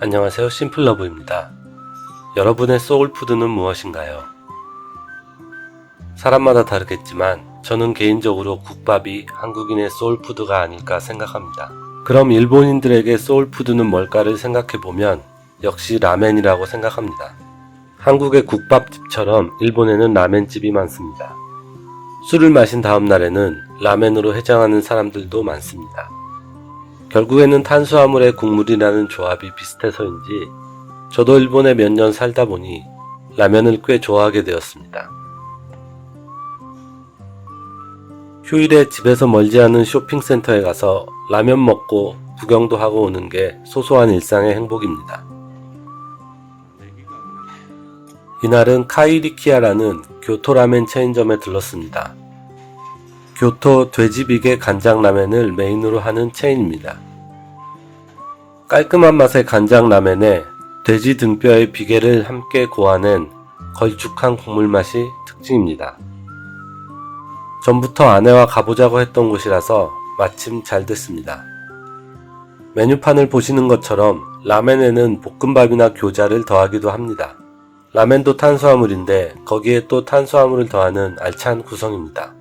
안녕하세요. 심플러브입니다. 여러분의 소울푸드는 무엇인가요? 사람마다 다르겠지만 저는 개인적으로 국밥이 한국인의 소울푸드가 아닐까 생각합니다. 그럼 일본인들에게 소울푸드는 뭘까를 생각해보면 역시 라멘이라고 생각합니다. 한국의 국밥집처럼 일본에는 라멘집이 많습니다. 술을 마신 다음 날에는 라멘으로 해장하는 사람들도 많습니다. 결국에는 탄수화물의 국물이라는 조합이 비슷해서인지 저도 일본에 몇 년 살다 보니 라면을 꽤 좋아하게 되었습니다. 휴일에 집에서 멀지 않은 쇼핑센터에 가서 라면 먹고 구경도 하고 오는 게 소소한 일상의 행복입니다. 이날은 카이리키아라는 교토 라멘 체인점에 들렀습니다. 교토 돼지비계 간장 라멘을 메인으로 하는 체인입니다. 깔끔한 맛의 간장 라멘에 돼지 등뼈의 비계를 함께 고아낸 걸쭉한 국물 맛이 특징입니다. 전부터 아내와 가보자고 했던 곳이라서 마침 잘 됐습니다. 메뉴판을 보시는 것처럼 라멘에는 볶음밥이나 교자를 더하기도 합니다. 라멘도 탄수화물인데 거기에 또 탄수화물을 더하는 알찬 구성입니다.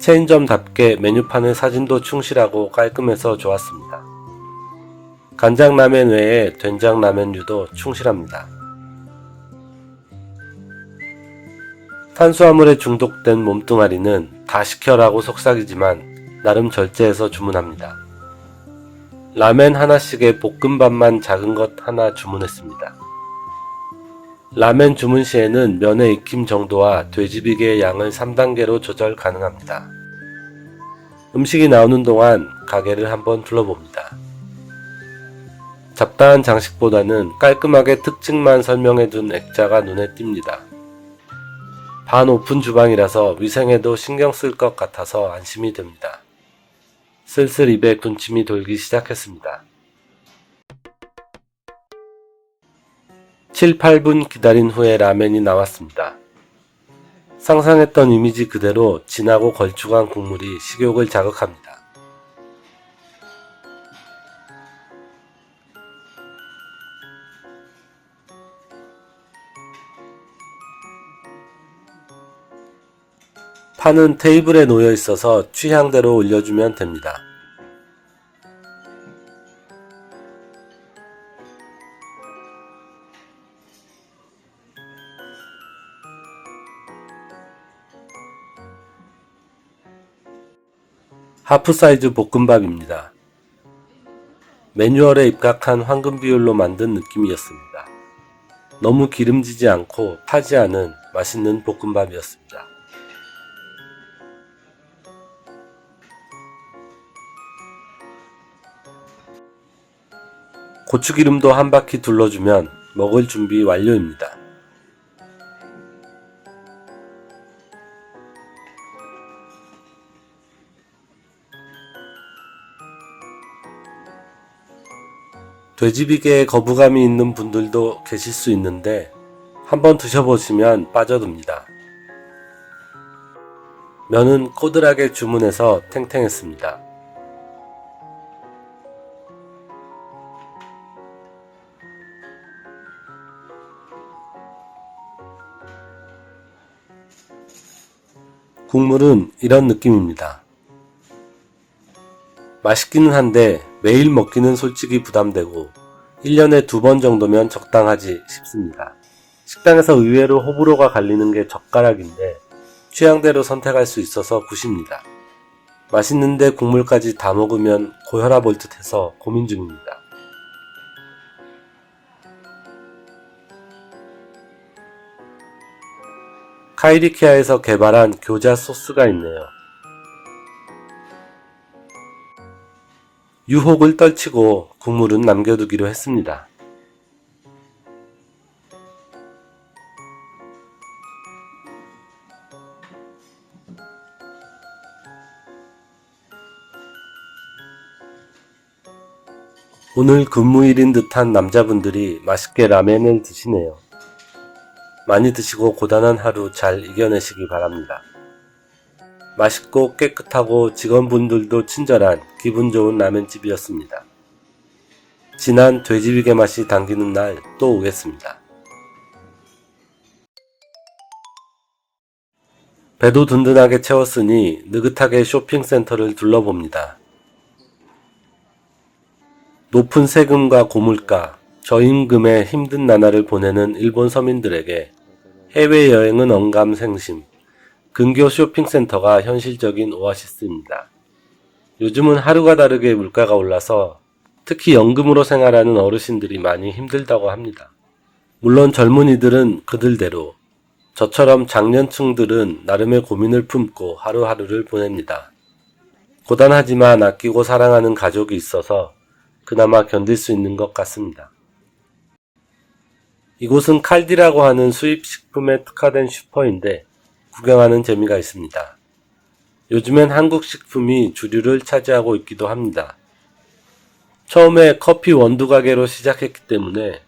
체인점답게 메뉴판의 사진도 충실하고 깔끔해서 좋았습니다. 간장라멘 외에 된장라멘류도 충실합니다. 탄수화물에 중독된 몸뚱아리는 다 시켜라고 속삭이지만 나름 절제해서 주문합니다. 라멘 하나씩에 볶음밥만 작은 것 하나 주문했습니다. 라멘 주문 시에는 면의 익힘 정도와 돼지비계의 양을 3단계로 조절 가능합니다. 음식이 나오는 동안 가게를 한번 둘러봅니다. 잡다한 장식보다는 깔끔하게 특징만 설명해둔 액자가 눈에 띕니다. 반 오픈 주방이라서 위생에도 신경 쓸 것 같아서 안심이 됩니다. 슬슬 입에 군침이 돌기 시작했습니다. 7, 8분 기다린 후에 라멘이 나왔습니다. 상상했던 이미지 그대로 진하고 걸쭉한 국물이 식욕을 자극합니다. 판은 테이블에 놓여 있어서 취향대로 올려주면 됩니다. 하프 사이즈 볶음밥입니다. 매뉴얼에 입각한 황금 비율로 만든 느낌이었습니다. 너무 기름지지 않고 타지 않은 맛있는 볶음밥이었습니다. 고추기름도 한 바퀴 둘러주면 먹을 준비 완료입니다. 돼지비계에 거부감이 있는 분들도 계실 수 있는데 한번 드셔보시면 빠져듭니다. 면은 꼬들하게 주문해서 탱탱했습니다. 국물은 이런 느낌입니다. 맛있기는 한데 매일 먹기는 솔직히 부담되고 1년에 두 번 정도면 적당하지 싶습니다. 식당에서 의외로 호불호가 갈리는 게 젓가락인데 취향대로 선택할 수 있어서 굿입니다. 맛있는데 국물까지 다 먹으면 고혈압 올 듯해서 고민 중입니다. 카이리키아에서 개발한 교자 소스가 있네요. 유혹을 떨치고 국물은 남겨두기로 했습니다. 오늘 근무일인 듯한 남자분들이 맛있게 라멘을 드시네요. 많이 드시고 고단한 하루 잘 이겨내시기 바랍니다. 맛있고 깨끗하고 직원분들도 친절한 기분 좋은 라면집이었습니다. 진한 돼지비계 맛이 당기는 날 또 오겠습니다. 배도 든든하게 채웠으니 느긋하게 쇼핑센터를 둘러봅니다. 높은 세금과 고물가, 저임금에 힘든 나날을 보내는 일본 서민들에게 해외여행은 언감생심, 근교 쇼핑센터가 현실적인 오아시스입니다. 요즘은 하루가 다르게 물가가 올라서 특히 연금으로 생활하는 어르신들이 많이 힘들다고 합니다. 물론 젊은이들은 그들대로 저처럼 장년층들은 나름의 고민을 품고 하루하루를 보냅니다. 고단하지만 아끼고 사랑하는 가족이 있어서 그나마 견딜 수 있는 것 같습니다. 이곳은 칼디라고 하는 수입식품에 특화된 슈퍼인데 구경하는 재미가 있습니다. 요즘엔 한국 식품이 주류를 차지하고 있기도 합니다. 처음에 커피 원두 가게로 시작했기 때문에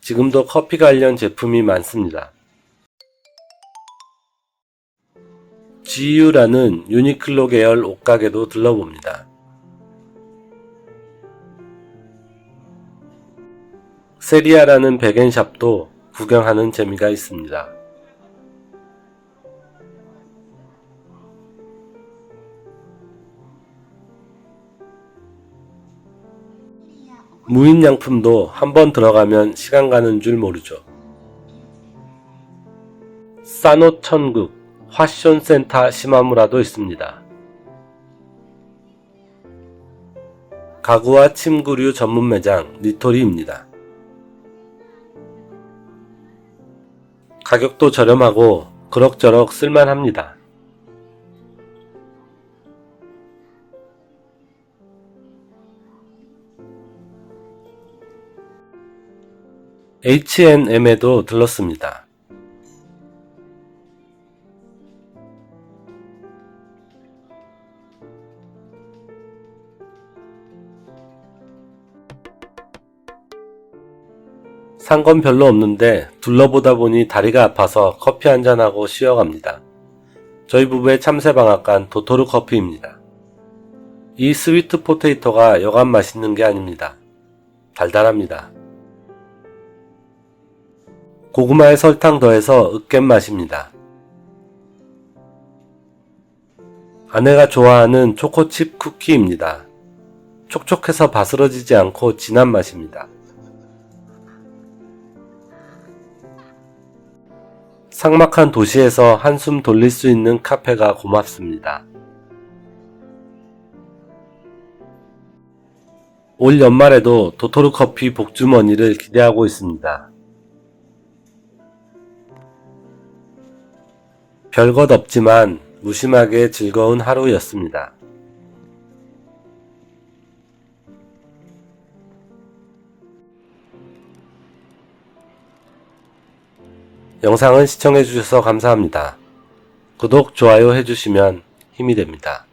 지금도 커피 관련 제품이 많습니다. GU라는 유니클로 계열 옷가게도 들러봅니다. 세리아라는 백엔샵도 구경하는 재미가 있습니다. 무인양품도 한번 들어가면 시간 가는 줄 모르죠. 싸노 천국 화션센터 시마무라도 있습니다. 가구와 침구류 전문 매장 니토리입니다. 가격도 저렴하고 그럭저럭 쓸만합니다. H&M에도 들렀습니다. 산 건 별로 없는데 둘러보다 보니 다리가 아파서 커피 한잔하고 쉬어갑니다. 저희 부부의 참새방앗간 도토르 커피입니다. 이 스위트 포테이토가 여간 맛있는 게 아닙니다. 달달합니다. 고구마에 설탕 더해서 으깬 맛입니다. 아내가 좋아하는 초코칩 쿠키입니다. 촉촉해서 바스러지지 않고 진한 맛입니다. 삭막한 도시에서 한숨 돌릴 수 있는 카페가 고맙습니다. 올 연말에도 도토르 커피 복주머니를 기대하고 있습니다. 별것 없지만 무심하게 즐거운 하루였습니다. 영상을 시청해주셔서 감사합니다. 구독, 좋아요 해주시면 힘이 됩니다.